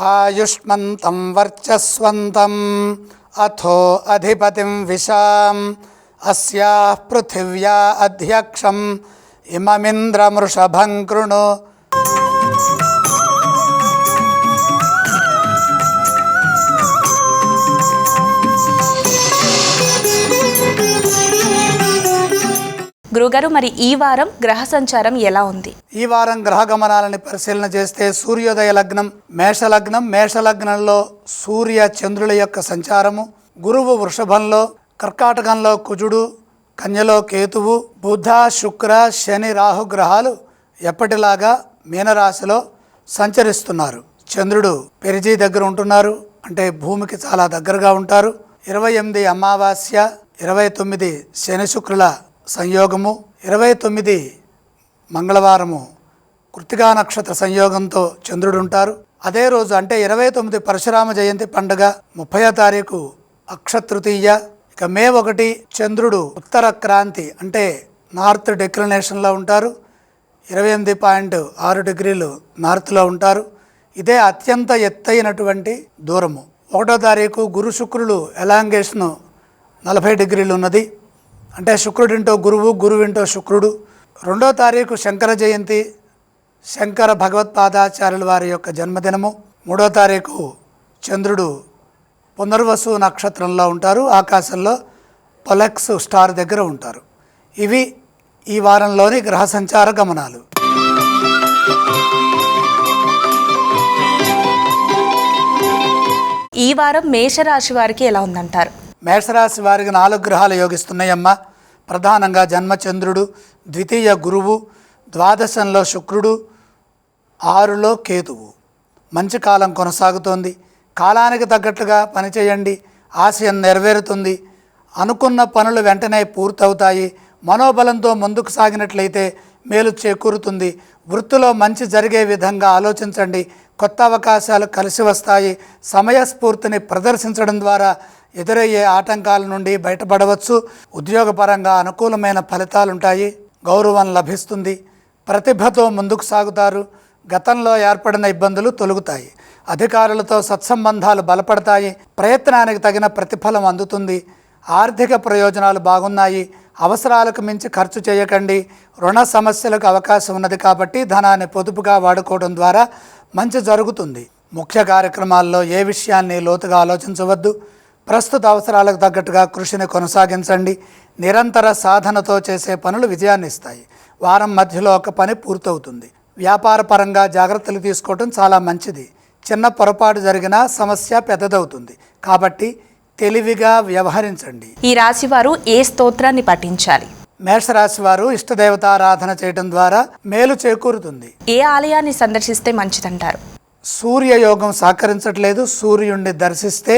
आयुष्मत वर्चस्व अथो अधिपति विशाम् अस्याः पृथिव्या अध्यक्षम्। इममिन्द्रमृषभं గురుగారు మరి ఈ వారం గ్రహ సంచారం ఎలా ఉంది? ఈ వారం గ్రహ గమనాలని పరిశీలన చేస్తే సూర్యోదయ లగ్నం మేషలగ్నం మేషలగ్నంలో సూర్య చంద్రుల యొక్క సంచారము గురువు వృషభంలో కర్కాటకంలో కుజుడు కన్యలో కేతువు బుధ శుక్ర శని రాహు గ్రహాలు ఎప్పటిలాగా మీనరాశిలో సంచరిస్తున్నారు. చంద్రుడు పెరిజీ దగ్గర ఉంటున్నారు అంటే భూమికి చాలా దగ్గరగా ఉంటారు. ఇరవై ఎనిమిది అమావాస్య ఇరవై తొమ్మిది శని శుక్రుల సంయోగము ఇరవై తొమ్మిది మంగళవారము కృతికా నక్షత్ర సంయోగంతో చంద్రుడు ఉంటారు అదే రోజు అంటే ఇరవై తొమ్మిది పరశురామ జయంతి పండుగ ముప్పయో తారీఖు అక్షతృతీయ. ఇక మే ఒకటి చంద్రుడు ఉత్తర క్రాంతి అంటే నార్త్ డెక్లినేషన్లో ఉంటారు. ఇరవై ఎనిమిది పాయింట్ ఆరు డిగ్రీలు నార్త్లో ఉంటారు. ఇదే అత్యంత ఎత్తైనటువంటి దూరము. ఒకటో తారీఖు గురు శుక్రులు ఎలాంగేషను నలభై డిగ్రీలు ఉన్నది అంటే శుక్రుడింటో గురువు గురువింటో శుక్రుడు. రెండో తారీఖు శంకర జయంతి శంకర భగవత్పాదాచార్యుల వారి యొక్క జన్మదినము. మూడో తారీఖు చంద్రుడు పునర్వసు నక్షత్రంలో ఉంటారు. ఆకాశంలో పొలెక్స్ స్టార్ దగ్గర ఉంటారు. ఇవి ఈ వారంలోని గ్రహ సంచార గమనాలు. ఈ వారం మేషరాశి వారికి ఎలా ఉందంటారు? మేషరాశి వారికి నాలుగు గ్రహాలు యోగిస్తున్నాయమ్మా. ప్రధానంగా జన్మచంద్రుడు ద్వితీయ గురువు ద్వాదశంలో శుక్రుడు ఆరులో కేతువు. మంచి కాలం కొనసాగుతోంది. కాలానికి తగ్గట్టుగా పనిచేయండి ఆశయం నెరవేరుతుంది. అనుకున్న పనులు వెంటనే పూర్తవుతాయి. మనోబలంతో ముందుకు సాగినట్లయితే మేలు చేకూరుతుంది. వృత్తిలో మంచి జరిగే విధంగా ఆలోచించండి. కొత్త అవకాశాలు కలిసి వస్తాయి. సమయస్ఫూర్తిని ప్రదర్శించడం ద్వారా ఎదురయ్యే ఆటంకాల నుండి బయటపడవచ్చు. ఉద్యోగపరంగా అనుకూలమైన ఫలితాలుంటాయి. గౌరవం లభిస్తుంది. ప్రతిభతో ముందుకు సాగుతారు. గతంలో ఏర్పడిన ఇబ్బందులు తొలుగుతాయి. అధికారులతో సత్సంబంధాలు బలపడతాయి. ప్రయత్నానికి తగిన ప్రతిఫలం అందుతుంది. ఆర్థిక ప్రయోజనాలు బాగున్నాయి. అవసరాలకు మించి ఖర్చు చేయకండి. రుణ సమస్యలకు అవకాశం ఉన్నది కాబట్టి ధనాన్ని పొదుపుగా వాడుకోవడం ద్వారా మంచి జరుగుతుంది. ముఖ్య కార్యక్రమాల్లో ఏ విషయాన్ని లోతుగా ఆలోచించవద్దు. ప్రస్తుత అవసరాలకు తగ్గట్టుగా కృషిని కొనసాగించండి. నిరంతర సాధనతో చేసే పనులు విజయాన్ని ఇస్తాయి. వారం మధ్యలో ఒక పని పూర్తవుతుంది. వ్యాపార పరంగా జాగ్రత్తలు తీసుకోవడం చాలా మంచిది. చిన్న పొరపాటు జరిగినా సమస్య పెద్దదవుతుంది. కాబట్టి తెలివిగా వ్యవహరించండి. ఈ రాశి వారు ఏ స్తోత్రాన్ని పఠించాలి? మేషరాశి వారు ఇష్టదేవతారాధన చేయడం ద్వారా మేలు చేకూరుతుంది. ఏ ఆలయాన్ని సందర్శిస్తే మంచిదంటారు? సూర్యయోగం సహకరించట్లేదు సూర్యుడిని దర్శిస్తే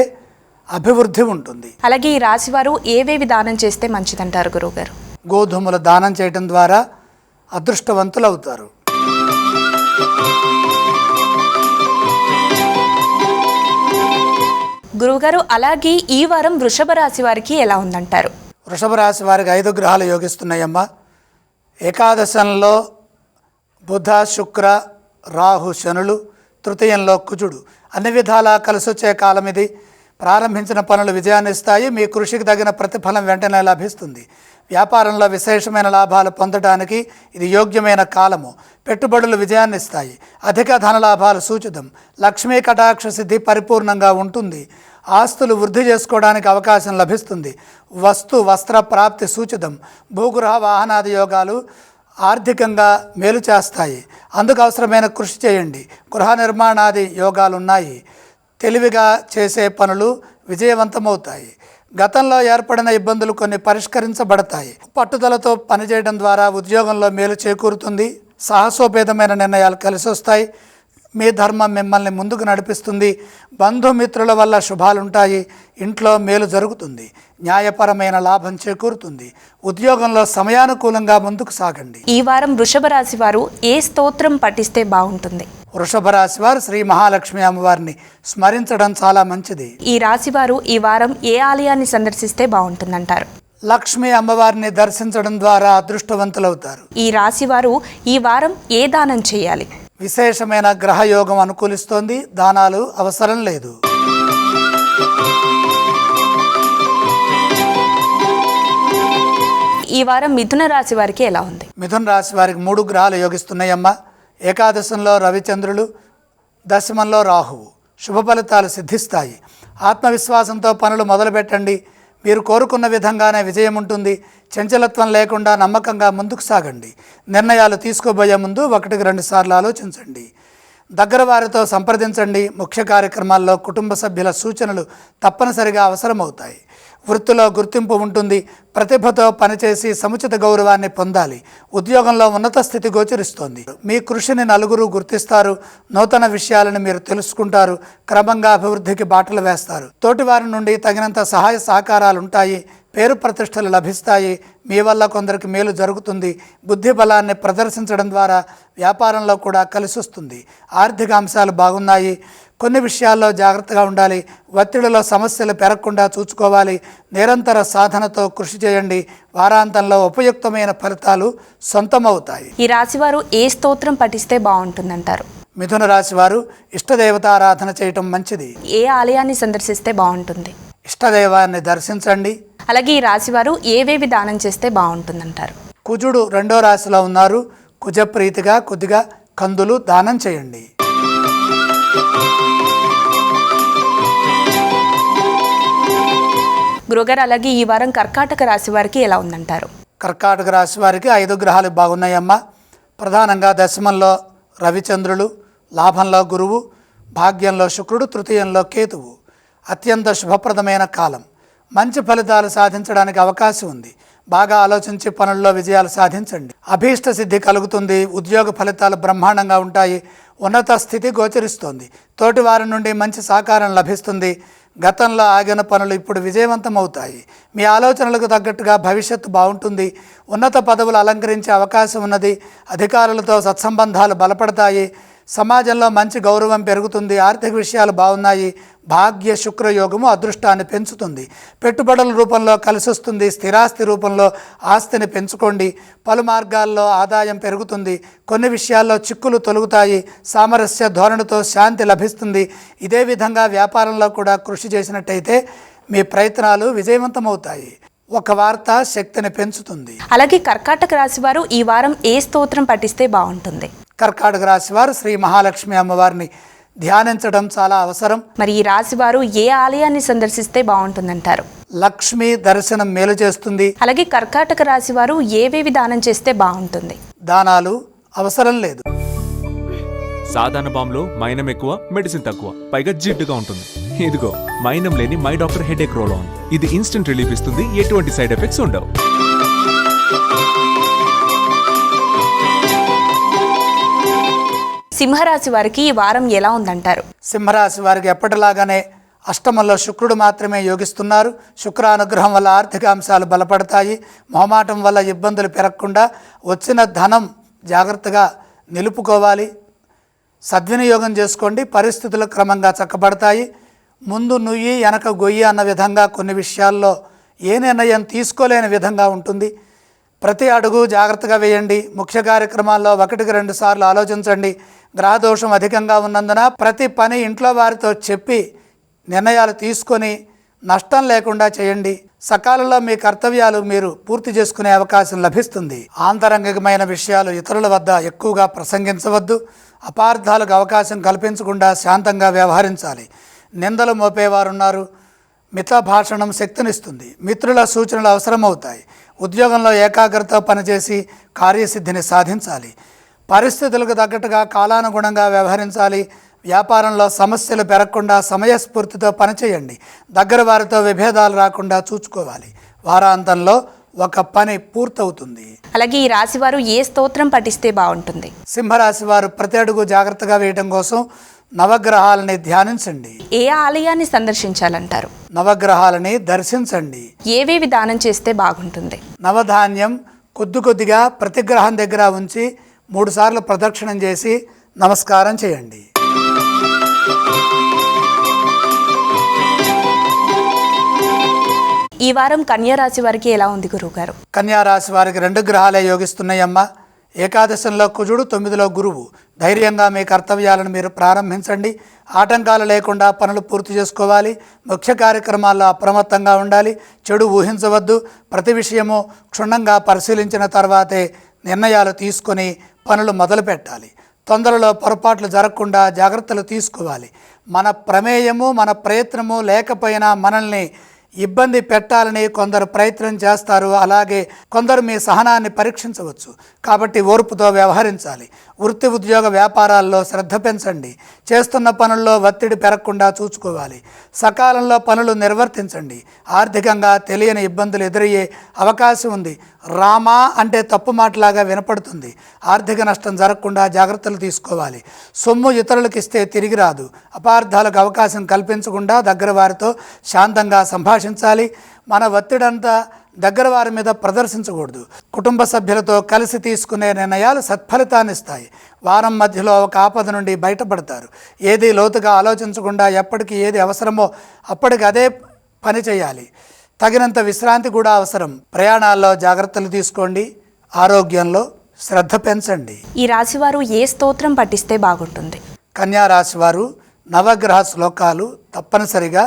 అభివృద్ధి ఉంటుంది. అలాగే ఈ రాశి వారు ఏవేవి దానం చేస్తే మంచిదంటారు గురువుగారు? గోధుమలు దానం చేయడం ద్వారా అదృష్టవంతులు గురువుగారు అలాగే ఈ వారం వృషభ రాశి వారికి ఎలా ఉందంటారు? వృషభ రాశి వారికి ఐదు గ్రహాలు యోగిస్తున్నాయమ్మా. ఏకాదశంలో బుధ శుక్ర రాహు శనులు తృతీయంలో కుజుడు. అన్ని విధాలా కలిసొచ్చే కాలం ఇది. ప్రారంభించిన పనులు విజయాన్ని ఇస్తాయి. మీ కృషికి తగిన ప్రతిఫలం వెంటనే లభిస్తుంది. వ్యాపారంలో విశేషమైన లాభాలు పొందడానికి ఇది యోగ్యమైన కాలము. పెట్టుబడులు విజయాన్ని ఇస్తాయి. అధిక ధన లాభాలు సూచితం. లక్ష్మీ కటాక్ష సిద్ధి పరిపూర్ణంగా ఉంటుంది. ఆస్తులు వృద్ధి చేసుకోవడానికి అవకాశం లభిస్తుంది. వస్తు వస్త్ర ప్రాప్తి సూచితం. భూగృహ వాహనాది యోగాలు ఆర్థికంగా మేలు చేస్తాయి. అందుకు అవసరమైన కృషి చేయండి. గృహ నిర్మాణాది యోగాలు ఉన్నాయి తెలివిగా చేసే పనులు విజయవంతమవుతాయి. గతంలో ఏర్పడిన ఇబ్బందులు కొన్ని పరిష్కరించబడతాయి. పట్టుదలతో పనిచేయడం ద్వారా ఉద్యోగంలో మేలు చేకూరుతుంది. సాహసోపేతమైన నిర్ణయాలు కలిసి వస్తాయి మీ ధర్మం మిమ్మల్ని ముందుకు నడిపిస్తుంది. బంధుమిత్రుల వల్ల శుభాలుంటాయి. ఇంట్లో మేలు జరుగుతుంది. న్యాయపరమైన లాభం చేకూరుతుంది. ఉద్యోగంలో సమయానుకూలంగా ముందుకు సాగండి. ఈ వారం వృషభ రాశి వారు ఏ స్తోత్రం పఠిస్తే బాగుంటుంది? వృషభ రాశి వారు శ్రీ మహాలక్ష్మి అమ్మవారిని స్మరించడం చాలా మంచిది. ఈ రాశి వారు ఈ వారం ఏ ఆలయాన్ని సందర్శిస్తే బాగుంటుందంటారు? లక్ష్మి అమ్మవారిని దర్శించడం ద్వారా అదృష్టవంతులవుతారు. ఈ రాశి వారు ఈ వారం ఏ దానం చేయాలి? విశేషమైన గ్రహయోగం అనుకూలిస్తోంది. దానాలు అవసరం లేదు. ఈ వారం మిథున రాశి వారికి ఎలా ఉంది? మిథున రాశి వారికి మూడు గ్రహాలు యోగిస్తున్నాయమ్మ. ఏకాదశంలో రవిచంద్రులు దశమంలో రాహువు. శుభ ఫలితాలు సిద్ధిస్తాయి. ఆత్మవిశ్వాసంతో పనులు మొదలుపెట్టండి. మీరు కోరుకున్న విధంగానే విజయం ఉంటుంది. చంచలత్వం లేకుండా నమ్మకంగా ముందుకు సాగండి. నిర్ణయాలు తీసుకోబోయే ముందు ఒకటికి రెండు సార్లు ఆలోచించండి. దగ్గర వారితో సంప్రదించండి. ముఖ్య కార్యక్రమాల్లో కుటుంబ సభ్యుల సూచనలు తప్పనిసరిగా అవసరమవుతాయి. వృత్తిలో గుర్తింపు ఉంటుంది. ప్రతిభతో పనిచేసి సముచిత గౌరవాన్ని పొందాలి. ఉద్యోగంలో ఉన్నత స్థితి గోచరిస్తోంది. మీ కృషిని నలుగురు గుర్తిస్తారు. నూతన విషయాలను మీరు తెలుసుకుంటారు. క్రమంగా అభివృద్ధికి బాటలు వేస్తారు. తోటివారి నుండి తగినంత సహాయ సహకారాలు ఉంటాయి పేరు ప్రతిష్టలు లభిస్తాయి. మీ వల్ల కొందరికి మేలు జరుగుతుంది. బుద్ధి బలాన్ని ప్రదర్శించడం ద్వారా వ్యాపారంలో కూడా కలిసి వస్తుంది. ఆర్థిక అంశాలు బాగున్నాయి. కొన్ని విషయాల్లో జాగ్రత్తగా ఉండాలి. ఒత్తిడిలో సమస్యలు పెరగకుండా చూసుకోవాలి. నిరంతర సాధనతో కృషి చేయండి. వారాంతంలో ఉపయుక్తమైన ఫలితాలు సొంతమవుతాయి. ఈ రాశి వారు ఏ స్తోత్రం పఠిస్తే బాగుంటుందంటారు? మిథున రాశి వారు ఇష్టదేవతారాధన చేయటం మంచిది. ఏ ఆలయాన్ని సందర్శిస్తే బాగుంటుంది? ఇష్టదైవాన్ని దర్శించండి. అలాగే ఈ రాశి వారు ఏవేవి దానం చేస్తే బాగుంటుందంటారు? కుజుడు రెండో రాశిలో ఉన్నారు. కుజప్రీతిగా కొద్దిగా కందులు దానం చేయండి. గురుగారు అలాగే ఈ వారం కర్కాటక రాశి వారికి ఎలా ఉందంటారు? కర్కాటక రాశి వారికి ఐదు గ్రహాలు బాగున్నాయమ్మా. ప్రధానంగా దశమంలో రవిచంద్రులు లాభంలో గురువు భాగ్యంలో శుక్రుడు తృతీయంలో కేతువు. అత్యంత శుభప్రదమైన కాలం. మంచి ఫలితాలు సాధించడానికి అవకాశం ఉంది. బాగా ఆలోచించి పనుల్లో విజయాలు సాధించండి. అభీష్ట సిద్ధి కలుగుతుంది. ఉద్యోగ ఫలితాలు బ్రహ్మాండంగా ఉంటాయి. ఉన్నత స్థితి గోచరిస్తుంది. తోటివారి నుండి మంచి సహకారం లభిస్తుంది. గతంలో ఆగిన పనులు ఇప్పుడు విజయవంతం అవుతాయి మీ ఆలోచనలకు తగ్గట్టుగా భవిష్యత్తు బాగుంటుంది. ఉన్నత పదవులు అలంకరించే అవకాశం ఉన్నది. అధికారులతో సత్సంబంధాలు బలపడతాయి. సమాజంలో మంచి గౌరవం పెరుగుతుంది ఆర్థిక విషయాలు బాగున్నాయి భాగ్య శుక్రయోగము అదృష్టాన్ని పెంచుతుంది. పెట్టుబడుల రూపంలో కలిసొస్తుంది స్థిరాస్తి రూపంలో ఆస్తిని పెంచుకోండి. పలు మార్గాల్లో ఆదాయం పెరుగుతుంది కొన్ని విషయాల్లో చిక్కులు తొలుగుతాయి సామరస్య ధోరణితో శాంతి లభిస్తుంది. ఇదే విధంగా వ్యాపారంలో కూడా కృషి చేసినట్టయితే మీ ప్రయత్నాలు విజయవంతమవుతాయి. ఒక వార్త శక్తిని పెంచుతుంది. అలాగే కర్కాటక రాశి వారు ఈ వారం ఏ స్తోత్రం పఠిస్తే బాగుంటుంది? కర్కాటక రాశి వారు శ్రీ మహాలక్ష్మి అమ్మవారిని ధ్యానించడం చాలా అవసరం. మరి ఈ రాశి వారు ఏ ఆలయాన్ని సందర్శిస్తే బాగుంటుందంటారు? లక్ష్మి దర్శనం మేలు చేస్తుంది. అలాగే కర్కాటక రాశి వారు ఏవేవి దానం చేస్తే బాగుంటుంది? దానాలు అవసరం లేదు. సాధారణ బాంబులో మైనం ఎక్కువ మెడిసిన్ తక్కువ పైగా జిడ్డుగా ఉంటుంది. ఇదిగో మైనం లేని my doctor headache roll on. ఇది ఇన్స్టెంట్ రిలీఫ్ ఇస్తుంది ఎటువంటి సైడ్ ఎఫెక్ట్స్ ఉండవు. సింహరాశి వారికి ఈ వారం ఎలా ఉందంటారు? సింహరాశి వారికి ఎప్పటిలాగానే అష్టమంలో శుక్రుడు మాత్రమే యోగిస్తున్నారు. శుక్ర అనుగ్రహం వల్ల ఆర్థిక అంశాలు బలపడతాయి. మొహమాటం వల్ల ఇబ్బందులు పెరగకుండా వచ్చిన ధనం జాగ్రత్తగా నిలుపుకోవాలి. సద్వినియోగం చేసుకోండి. పరిస్థితులు క్రమంగా చక్కబడతాయి. ముందు నుయ్యి వెనక గొయ్యి అన్న విధంగా కొన్ని విషయాల్లో ఏ నిర్ణయం తీసుకోలేని విధంగా ఉంటుంది. ప్రతి అడుగు జాగ్రత్తగా వేయండి. ముఖ్య కార్యక్రమాల్లో ఒకటికి రెండు సార్లు ఆలోచించండి. గ్రహదోషం అధికంగా ఉన్నందున ప్రతి పని ఇంట్లో వారితో చెప్పి నిర్ణయాలు తీసుకొని నష్టం లేకుండా చేయండి. సకాలంలో మీ కర్తవ్యాలు మీరు పూర్తి చేసుకునే అవకాశం లభిస్తుంది. ఆంతరంగికమైన విషయాలు ఇతరుల వద్ద ఎక్కువగా ప్రసంగించవద్దు. అపార్థాలకు అవకాశం కల్పించకుండా శాంతంగా వ్యవహరించాలి. నిందలు మోపేవారున్నారు. మిత భాషణం శక్తినిస్తుంది. మిత్రుల సూచనలు అవసరమవుతాయి. ఉద్యోగంలో ఏకాగ్రత పనిచేసి కార్యసిద్ధిని సాధించాలి. పరిస్థితులకు తగ్గట్టుగా కాలానుగుణంగా వ్యవహరించాలి. వ్యాపారంలో సమస్యలు పెరగకుండా సమయస్ఫూర్తితో పనిచేయండి. దగ్గర వారితో విభేదాలు రాకుండా చూసుకోవాలి వారాంతంలో ఒక పని పూర్తవుతుంది. అలాగే ఈ రాశి వారు ఏ స్తోత్రం పఠిస్తే బాగుంటుంది? సింహరాశి వారు ప్రతి అడుగు జాగ్రత్తగా వేయడం కోసం నవగ్రహాలని ధ్యానించండి. ఏ ఆలయాన్ని సందర్శించాలంటారు? నవగ్రహాలని దర్శించండి. ఏవేవి దానం చేస్తే బాగుంటుంది? నవధాన్యం కొద్ది కొద్దిగా ప్రతి గ్రహం దగ్గర ఉంచి మూడుసార్లు ప్రదక్షిణం చేసి నమస్కారం చేయండి. ఈ వారం కన్యా రాశి వారికి ఎలా ఉంది గురువుగారు? కన్యా రాశి వారికి రెండు గ్రహాలే యోగిస్తున్నాయమ్మా. ఏకాదశంలో కుజుడు తొమ్మిదిలో గురువు. ధైర్యంగా మీ కర్తవ్యాలను మీరు ప్రారంభించండి. ఆటంకాలు లేకుండా పనులు పూర్తి చేసుకోవాలి. ముఖ్య కార్యక్రమాల్లో అప్రమత్తంగా ఉండాలి. చెడు ఊహించవద్దు. ప్రతి విషయము క్షుణ్ణంగా పరిశీలించిన తర్వాతే నిర్ణయాలు తీసుకొని పనులు మొదలు పెట్టాలి తొందరలో పొరపాట్లు జరగకుండా జాగ్రత్తలు తీసుకోవాలి. మన ప్రమేయము మన ప్రయత్నము లేకపోయినా మనల్ని ఇబ్బంది పెట్టాలని కొందరు ప్రయత్నం చేస్తారు. అలాగే కొందరు మీ సహనాన్ని పరీక్షించవచ్చు. కాబట్టి ఓర్పుతో వ్యవహరించాలి. వృత్తి ఉద్యోగ వ్యాపారాల్లో శ్రద్ధ పెంచండి. చేస్తున్న పనుల్లో ఒత్తిడి పెరగకుండా చూసుకోవాలి. సకాలంలో పనులు నిర్వర్తించండి. ఆర్థికంగా తెలియని ఇబ్బందులు ఎదురయ్యే అవకాశం ఉంది. రామా అంటే తప్పు మాటలాగా వినపడుతుంది. ఆర్థిక నష్టం జరగకుండా జాగ్రత్తలు తీసుకోవాలి. సొమ్ము ఇతరులకు ఇస్తే తిరిగి రాదు. అపార్థాలకు అవకాశం కల్పించకుండా దగ్గర వారితో శాంతంగా సంభాషించాలి. మన ఒత్తిడంతా దగ్గర వారి మీద ప్రదర్శించకూడదు. కుటుంబ సభ్యులతో కలిసి తీసుకునే నిర్ణయాలు సత్ఫలితాన్ని ఇస్తాయి. వారం మధ్యలో ఒక ఆపద నుండి బయటపడతారు. ఏది లోతుగా ఆలోచించకుండా ఎప్పటికి ఏది అవసరమో అప్పటికి అదే పని చేయాలి. తగినంత విశ్రాంతి కూడా అవసరం. ప్రయాణాల్లో జాగ్రత్తలు తీసుకోండి. ఆరోగ్యంలో శ్రద్ధ పెంచండి. ఈ రాశి వారు ఏ స్తోత్రం పఠిస్తే బాగుంటుంది? కన్యా రాశి వారు నవగ్రహ శ్లోకాలు తప్పనిసరిగా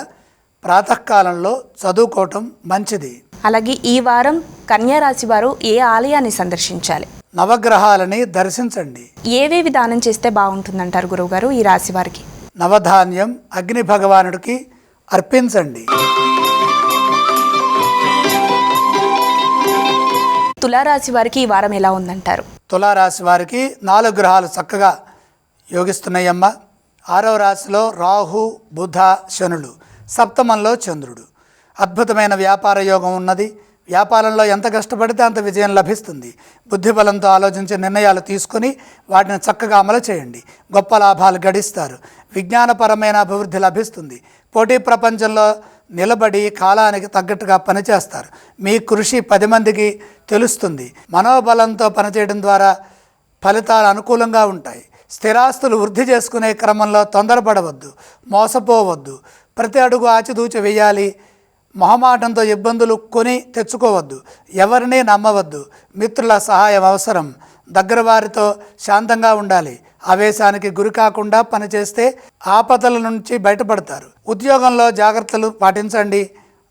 ప్రాతకాలంలో చదువుకోవటం మంచిది. అలాగే ఈ వారం కన్యా రాశి వారు ఏ ఆలయాన్ని సందర్శించాలి? నవగ్రహాలని దర్శించండి. ఏవేవి దానం చేస్తే బాగుంటుందంటారు గురువుగారు ఈ రాశి వారికి నవధాన్యం అగ్ని భగవానుడికి అర్పించండి. తులారాశి వారికి ఈ వారం ఎలా ఉందంటారు? తులారాశి వారికి నాలుగు గ్రహాలు చక్కగా యోగిస్తున్నాయమ్మ. ఆరవ రాశిలో రాహు బుధ శనులు. సప్తమంలో చంద్రుడు. అద్భుతమైన వ్యాపార యోగం ఉన్నది. వ్యాపారంలో ఎంత కష్టపడితే అంత విజయం లభిస్తుంది. బుద్ధిబలంతో ఆలోచించే నిర్ణయాలు తీసుకొని వాటిని చక్కగా అమలు చేయండి. గొప్ప లాభాలు గడిస్తారు. విజ్ఞానపరమైన అభివృద్ధి లభిస్తుంది. పోటీ ప్రపంచంలో నిలబడి కాలానికి తగ్గట్టుగా పనిచేస్తారు. మీ కృషి పది మందికి తెలుస్తుంది. మనోబలంతో పనిచేయడం ద్వారా ఫలితాలు అనుకూలంగా ఉంటాయి. స్థిరాస్తులు వృద్ధి చేసుకునే క్రమంలో తొందరపడవద్దు మోసపోవద్దు. ప్రతి అడుగు ఆచితూచి వేయాలి. మొహమాటంతో ఇబ్బందులు కొని తెచ్చుకోవద్దు. ఎవరిని నమ్మవద్దు. మిత్రుల సహాయం అవసరం. దగ్గర వారితో శాంతంగా ఉండాలి. ఆవేశానికి గురి కాకుండా పనిచేస్తే ఆపదల నుంచి బయటపడతారు. ఉద్యోగంలో జాగ్రత్తలు పాటించండి.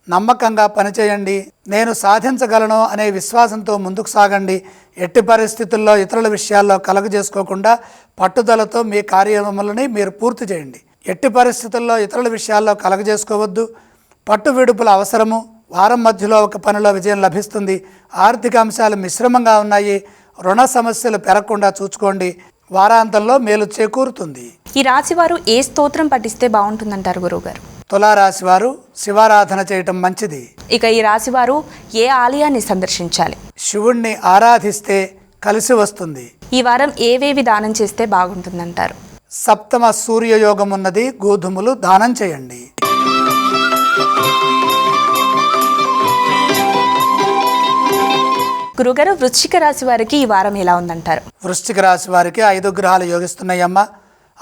నమ్మకంగా పనిచేయండి. నేను సాధించగలను అనే విశ్వాసంతో ముందుకు సాగండి. ఎట్టి పరిస్థితుల్లో ఇతరుల విషయాల్లో కలగజేసుకోకుండా పట్టుదలతో మీ కార్యక్రమాలని మీరు పూర్తి చేయండి. ఎట్టి పరిస్థితుల్లో ఇతరుల విషయాల్లో కలగజేసుకోవద్దు. పట్టు విడుపుల అవసరము. వారం మధ్యలో ఒక పనిలో విజయం లభిస్తుంది. ఆర్థిక అంశాలు మిశ్రమంగా ఉన్నాయి. రుణ సమస్యలు పెరగకుండా చూసుకోండి. వారాంతంలో మేలు చేకూరుతుంది. ఈ రాశి వారు ఏ స్తోత్రం పఠిస్తే బాగుంటుందంటారు గురువుగారు? తులారాశి వారు శివారాధన చేయటం మంచిది. ఇక ఈ రాశి వారు ఏ ఆలయాన్ని సందర్శించాలి? శివుణ్ణి ఆరాధిస్తే కలిసి వస్తుంది. ఈ వారం ఏవేవి దానం చేస్తే బాగుంటుందంటారు? సప్తమ సూర్యయోగం ఉన్నది గోధుమలు దానం చేయండి. గురుగారు వృశ్చిక రాశి వారికి ఈ వారం ఎలా ఉందంటారు? వృశ్చిక రాశి వారికి ఐదు గ్రహాలు యోగిస్తున్నాయమ్మ.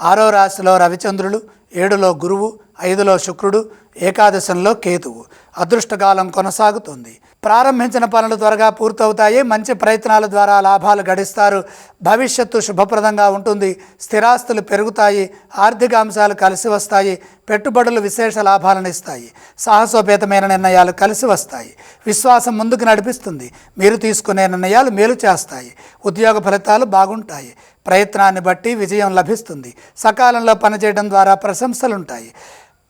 ఆరో రాశిలో రవిచంద్రులు ఏడులో గురువు ఐదులో శుక్రుడు ఏకాదశంలో కేతువు. అదృష్టకాలం కొనసాగుతుంది. ప్రారంభించిన పనులు త్వరగా పూర్తవుతాయి. మంచి ప్రయత్నాల ద్వారా లాభాలు గడిస్తారు. భవిష్యత్తు శుభప్రదంగా ఉంటుంది. స్థిరాస్తులు పెరుగుతాయి. ఆర్థిక అంశాలు కలిసి వస్తాయి. పెట్టుబడులు విశేష లాభాలను ఇస్తాయి. సాహసోపేతమైన నిర్ణయాలు కలిసి వస్తాయి. విశ్వాసం ముందుకు నడిపిస్తుంది. మీరు తీసుకునే నిర్ణయాలు మేలు చేస్తాయి. ఉద్యోగ ఫలితాలు బాగుంటాయి. ప్రయత్నాన్ని బట్టి విజయం లభిస్తుంది. సకాలంలో పనిచేయడం ద్వారా ప్రశంసలుంటాయి.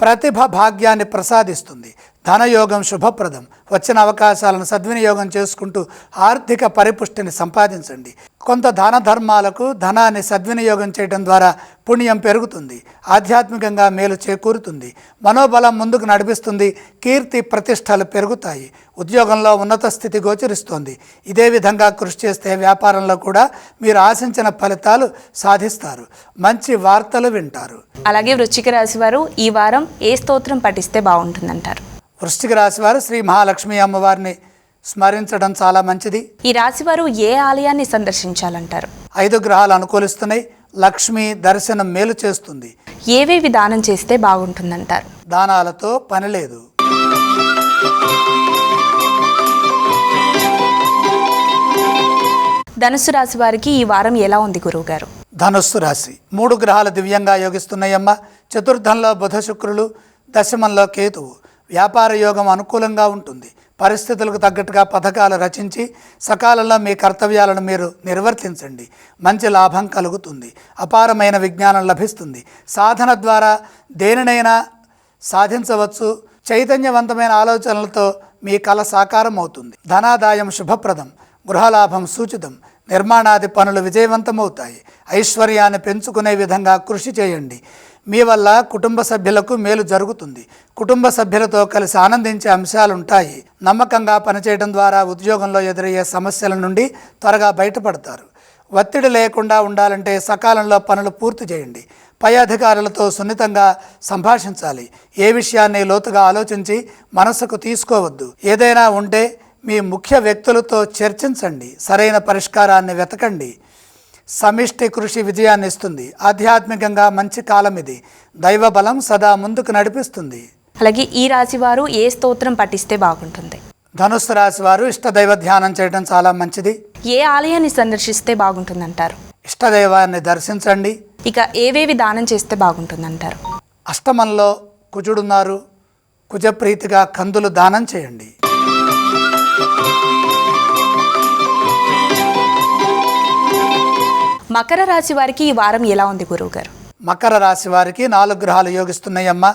ప్రతిభ భాగ్యాన్ని ప్రసాదిస్తుంది. ధనయోగం శుభప్రదం. వచ్చిన అవకాశాలను సద్వినియోగం చేసుకుంటూ ఆర్థిక పరిపుష్టిని సంపాదించండి. కొంత దాన ధర్మాలకు ధనాన్ని సద్వినియోగం చేయడం ద్వారా పుణ్యం పెరుగుతుంది. ఆధ్యాత్మికంగా మేలు చేకూరుతుంది. మనోబలం ముందుకు నడిపిస్తుంది. కీర్తి ప్రతిష్టలు పెరుగుతాయి. ఉద్యోగంలో ఉన్నత స్థితి గోచరిస్తోంది. ఇదే విధంగా కృషి చేస్తే వ్యాపారంలో కూడా మీరు ఆశించిన ఫలితాలు సాధిస్తారు. మంచి వార్తలు వింటారు. అలాగే వృశ్చిక రాశి వారు ఈ వారం ఏ స్తోత్రం పఠిస్తే బాగుంటుందంటారు? వృశ్చిక రాశి వారు శ్రీ మహాలక్ష్మి అమ్మవారిని స్మరించడం చాలా మంచిది. ఈ రాశి వారు ఏ ఆలయాన్ని సందర్శించాలంటారు? ఐదు గ్రహాలు అనుకూలిస్తున్నాయి. లక్ష్మి దర్శనం మేలు చేస్తుంది. ఏవేవి దానం చేస్తే బాగుంటుందంటారు? దానాలతో పని లేదు. ధనుసు రాశి వారికి ఈ వారం ఎలా ఉంది గురువుగారు? ధనుస్సు రాశి మూడు గ్రహాలు దివ్యంగా యోగిస్తున్నాయమ్మ. చతుర్థంలో బుధ శుక్రులు దశమంలో కేతువు. వ్యాపార యోగం అనుకూలంగా ఉంటుంది. పరిస్థితులకు తగ్గట్టుగా పథకాలు రచించి సకాలంలో మీ కర్తవ్యాలను మీరు నిర్వర్తించండి. మంచి లాభం కలుగుతుంది. అపారమైన విజ్ఞానం లభిస్తుంది. సాధన ద్వారా దేనినైనా సాధించవచ్చు. చైతన్యవంతమైన ఆలోచనలతో మీ కళ సాకారం అవుతుంది. ధనాదాయం శుభప్రదం. గృహలాభం సూచితం. నిర్మాణాది పనులు విజయవంతమవుతాయి. ఐశ్వర్యాన్ని పెంచుకునే విధంగా కృషి చేయండి. మీ వల్ల కుటుంబ సభ్యులకు మేలు జరుగుతుంది. కుటుంబ సభ్యులతో కలిసి ఆనందించే అంశాలు ఉంటాయి నమ్మకంగా పనిచేయడం ద్వారా ఉద్యోగంలో ఎదురయ్యే సమస్యల నుండి త్వరగా బయటపడతారు. ఒత్తిడి లేకుండా ఉండాలంటే సకాలంలో పనులు పూర్తి చేయండి. పై అధికారులతో సున్నితంగా సంభాషించాలి. ఏ విషయాన్ని లోతుగా ఆలోచించి మనసుకు తీసుకోవద్దు. ఏదైనా ఉంటే మీ ముఖ్య వ్యక్తులతో చర్చించండి. సరైన పరిష్కారాన్ని వెతకండి. సమిష్టి కృషి విజయాన్ని ఇస్తుంది ఆధ్యాత్మికంగా మంచి కాలం ఇది. దైవ బలం సదా ముందుకు నడిపిస్తుంది. అలాగే ఈ రాశి వారు ఏ స్తోత్రం పఠిస్తే బాగుంటుంది? ధనుస్సు రాశి వారు ఇష్టదైవ ధ్యానం చేయడం చాలా మంచిది. ఏ ఆలయాన్ని సందర్శిస్తే బాగుంటుందంటారు? ఇష్టదైవాన్ని దర్శించండి. ఇక ఏవేవి దానం చేస్తే బాగుంటుందంటారు? అష్టమంలో కుజుడున్నారు. కుజప్రీతిగా కందులు దానం చేయండి. మకర రాశి వారికి ఈ వారం ఎలా ఉంది గురువుగారు? మకర రాశి వారికి నాలుగు గ్రహాలు యోగిస్తున్నాయమ్మ.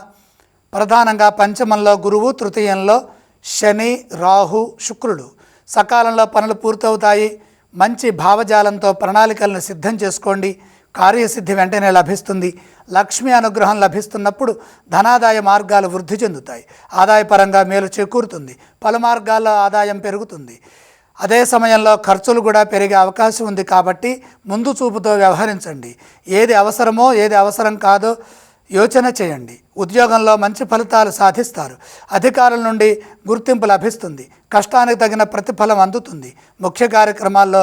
ప్రధానంగా పంచమంలో గురువు తృతీయంలో శని రాహు శుక్రుడు. సకాలంలో పనులు పూర్తవుతాయి. మంచి భావజాలంతో ప్రణాళికలను సిద్ధం చేసుకోండి. కార్యసిద్ధి వెంటనే లభిస్తుంది. లక్ష్మి అనుగ్రహం లభిస్తున్నప్పుడు ధనాదాయ మార్గాలు వృద్ధి చెందుతాయి. ఆదాయపరంగా మేలు చేకూరుతుంది. పలు మార్గాల్లో ఆదాయం పెరుగుతుంది. అదే సమయంలో ఖర్చులు కూడా పెరిగే అవకాశం ఉంది కాబట్టి ముందు చూపుతో వ్యవహరించండి. ఏది అవసరమో ఏది అవసరం కాదో యోచన చేయండి. ఉద్యోగంలో మంచి ఫలితాలు సాధిస్తారు. అధికారుల నుండి గుర్తింపు లభిస్తుంది. కష్టానికి తగిన ప్రతిఫలం అందుతుంది. ముఖ్య కార్యక్రమాల్లో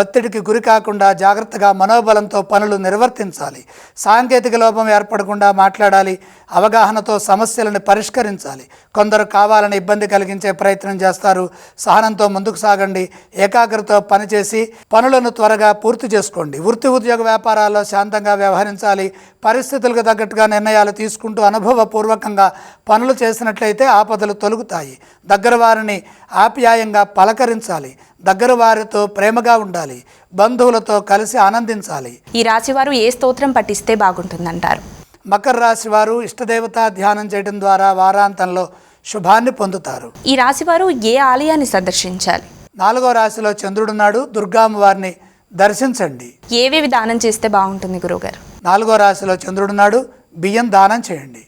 ఒత్తిడికి గురి కాకుండా జాగ్రత్తగా మనోబలంతో పనులు నిర్వర్తించాలి. సాంకేతిక లోపం ఏర్పడకుండా మాట్లాడాలి. అవగాహనతో సమస్యలను పరిష్కరించాలి. కొందరు కావాలని ఇబ్బంది కలిగించే ప్రయత్నం చేస్తారు. సహనంతో ముందుకు సాగండి. ఏకాగ్రత పనిచేసి పనులను త్వరగా పూర్తి చేసుకోండి. వృత్తి ఉద్యోగ వ్యాపారాల్లో శాంతంగా వ్యవహరించాలి. పరిస్థితులకు తగ్గట్టుగా నిర్ణయాలు తీసుకుంటూ అనుభవపూర్వకంగా పనులు చేసినట్లయితే ఆపదలు తొలుగుతాయి. దగ్గర వారిని ఆప్యాయంగా పలకరించాలి. దగ్గర వారితో ప్రేమగా ఉండాలి. బంధువులతో కలిసి ఆనందించాలి. ఈ రాశి వారు ఏ స్తోత్రం పఠిస్తే బాగుంటుందంటారు? మకర రాశి వారు ఇష్టదేవత ధ్యానం చేయడం ద్వారా వారాంతంలో శుభాన్ని పొందుతారు. ఈ రాశి వారు ఏ ఆలయాన్ని సందర్శించాలి? నాలుగో రాశిలో చంద్రుడున్నాడు దుర్గామ్మ వారిని దర్శించండి. ఏవేవి దానం చేస్తే బాగుంటుంది గురువుగారు? నాలుగో రాశిలో చంద్రుడున్నాడు బియ్యం దానం చేయండి.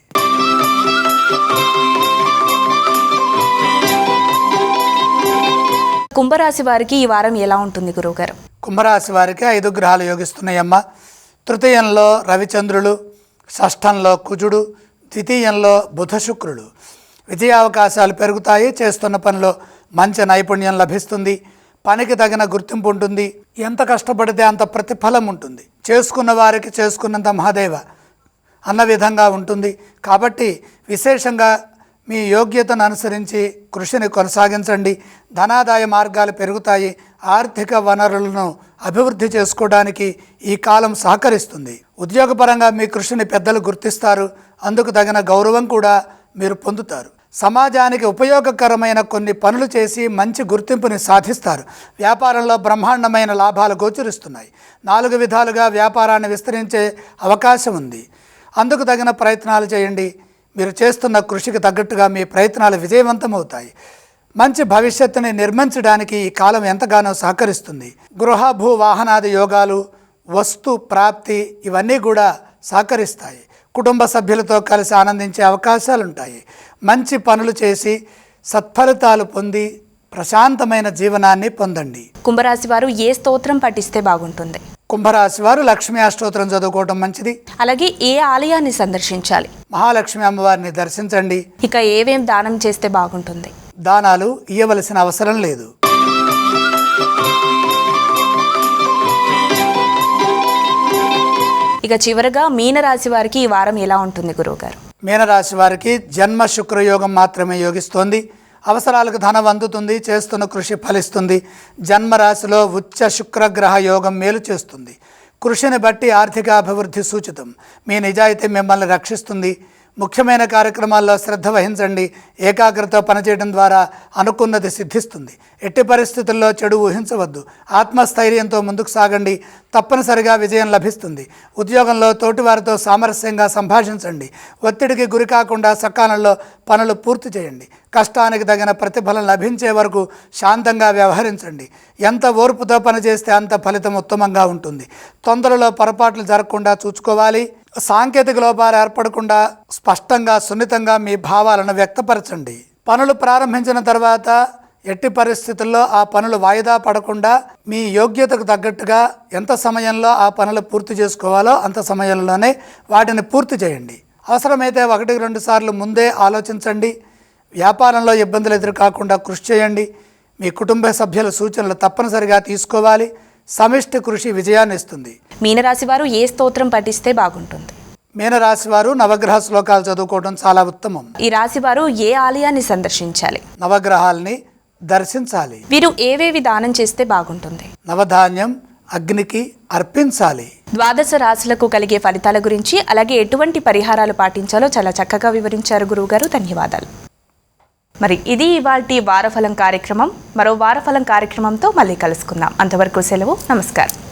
కుంభరాశి వారికి ఈ వారం ఎలా ఉంటుంది గురువుగారు? కుంభరాశి వారికి ఐదు గ్రహాలు యోగిస్తున్నాయమ్మ. తృతీయంలో రవిచంద్రులు షష్ఠంలో కుజుడు ద్వితీయంలో బుధ శుక్రుడు. విజయావకాశాలు పెరుగుతాయి చేస్తున్న పనిలో మంచి నైపుణ్యం లభిస్తుంది పనికి తగిన గుర్తింపు ఉంటుంది ఎంత కష్టపడితే అంత ప్రతిఫలం ఉంటుంది. చేసుకున్న వారికి చేసుకున్నంత మహాదేవ అన్న విధంగా ఉంటుంది. కాబట్టి విశేషంగా మీ యోగ్యతను అనుసరించి కృషిని కొనసాగించండి. ధనాదాయ మార్గాలు పెరుగుతాయి. ఆర్థిక వనరులను అభివృద్ధి చేసుకోవడానికి ఈ కాలం సహకరిస్తుంది. ఉద్యోగపరంగా మీ కృషిని పెద్దలు గుర్తిస్తారు. అందుకు తగిన గౌరవం కూడా మీరు పొందుతారు. సమాజానికి ఉపయోగకరమైన కొన్ని పనులు చేసి మంచి గుర్తింపుని సాధిస్తారు. వ్యాపారంలో బ్రహ్మాండమైన లాభాలు గోచరిస్తున్నాయి. నాలుగు విధాలుగా వ్యాపారాన్ని విస్తరించే అవకాశం ఉంది. అందుకు తగిన ప్రయత్నాలు చేయండి. మీరు చేస్తున్న కృషికి తగ్గట్టుగా మీ ప్రయత్నాలు విజయవంతమవుతాయి. మంచి భవిష్యత్తుని నిర్మించడానికి ఈ కాలం ఎంతగానో సహకరిస్తుంది. గృహ భూ వాహనాది యోగాలు వస్తు ప్రాప్తి ఇవన్నీ కూడా సహకరిస్తాయి. కుటుంబ సభ్యులతో కలిసి ఆనందించే అవకాశాలు ఉంటాయి మంచి పనులు చేసి సత్ఫలితాలు పొంది ప్రశాంతమైన జీవనాన్ని పొందండి. కుంభరాశి వారు ఏ స్తోత్రం పఠిస్తే బాగుంటుంది? కుంభరాశి వారు లక్ష్మీ అష్టోత్తరం చదువుకోవటం మంచిది. అలాగే ఏ ఆలయాన్ని సందర్శించాలి? మహాలక్ష్మి అమ్మవారిని దర్శించండి. ఇక ఏవేం దానం చేస్తే బాగుంటుంది? దానాలు ఇయ్యవలసిన అవసరం లేదు. ఇక చివరగా మీనరాశి వారికి ఈ వారం ఎలా ఉంటుంది గురువుగారు? మీనరాశి వారికి జన్మ శుక్రయోగం మాత్రమే యోగిస్తోంది. అవసరాలకు ధనం అందుతుంది చేస్తున్న కృషి ఫలిస్తుంది. జన్మరాశిలో ఉచ్చ శుక్రగ్రహ యోగం మేలు చేస్తుంది. కృషిని బట్టి ఆర్థిక అభివృద్ధి సూచితం. మీ నిజాయితీ మిమ్మల్ని రక్షిస్తుంది. ముఖ్యమైన కార్యక్రమాల్లో శ్రద్ధ వహించండి. ఏకాగ్రత పనిచేయడం ద్వారా అనుకున్నది సిద్ధిస్తుంది. ఎట్టి పరిస్థితుల్లో చెడు ఊహించవద్దు. ఆత్మస్థైర్యంతో ముందుకు సాగండి. తప్పనిసరిగా విజయం లభిస్తుంది. ఉద్యోగంలో తోటివారితో సామరస్యంగా సంభాషించండి. ఒత్తిడికి గురి కాకుండా సకాలంలో పనులు పూర్తి చేయండి. కష్టానికి తగిన ప్రతిఫలం లభించే వరకు శాంతంగా వ్యవహరించండి. ఎంత ఓర్పుతో పనిచేస్తే అంత ఫలితం ఉత్తమంగా ఉంటుంది. తొందరలో పొరపాట్లు జరగకుండా చూసుకోవాలి. సాంకేతిక లోపాలు ఏర్పడకుండా స్పష్టంగా సున్నితంగా మీ భావాలను వ్యక్తపరచండి. పనులు ప్రారంభించిన తర్వాత ఎట్టి పరిస్థితుల్లో ఆ పనులు వాయిదా పడకుండా మీ యోగ్యతకు తగ్గట్టుగా ఎంత సమయంలో ఆ పనులు పూర్తి చేసుకోవాలో అంత సమయంలోనే వాటిని పూర్తి చేయండి. అవసరమైతే ఒకటికి రెండు సార్లు ముందే ఆలోచించండి. వ్యాపారంలో ఇబ్బందులు ఎదురుకాకుండా కృషి చేయండి. మీ కుటుంబ సభ్యుల సూచనలు తప్పనిసరిగా తీసుకోవాలి. సమిష్టి కృషి విజయాన్ని ఇస్తుంది. మీనరాశి వారు ఏ స్తోత్రం పఠిస్తే బాగుంటుంది? మీనరాశి వారు నవగ్రహ శ్లోకాలు చదువుకోవడం చాలా ఉత్తమం. ఈ రాశి వారు ఏ ఆలయాన్ని సందర్శించాలి? నవగ్రహాల్ని దర్శించాలి. వీరు ఏవేవి దానం చేస్తే బాగుంటుంది? నవధాన్యం అగ్నికి అర్పించాలి. ద్వాదశ రాశులకు కలిగే ఫలితాల గురించి అలాగే ఎటువంటి పరిహారాలు పాటించాలో చాలా చక్కగా వివరించారు గురువుగారు. ధన్యవాదాలు. మరి ఇది ఇవాల్టి వారఫలం కార్యక్రమం. మరో వారఫలం కార్యక్రమంతో మళ్ళీ కలుసుకుందాం. అంతవరకు సెలవు. నమస్కారం.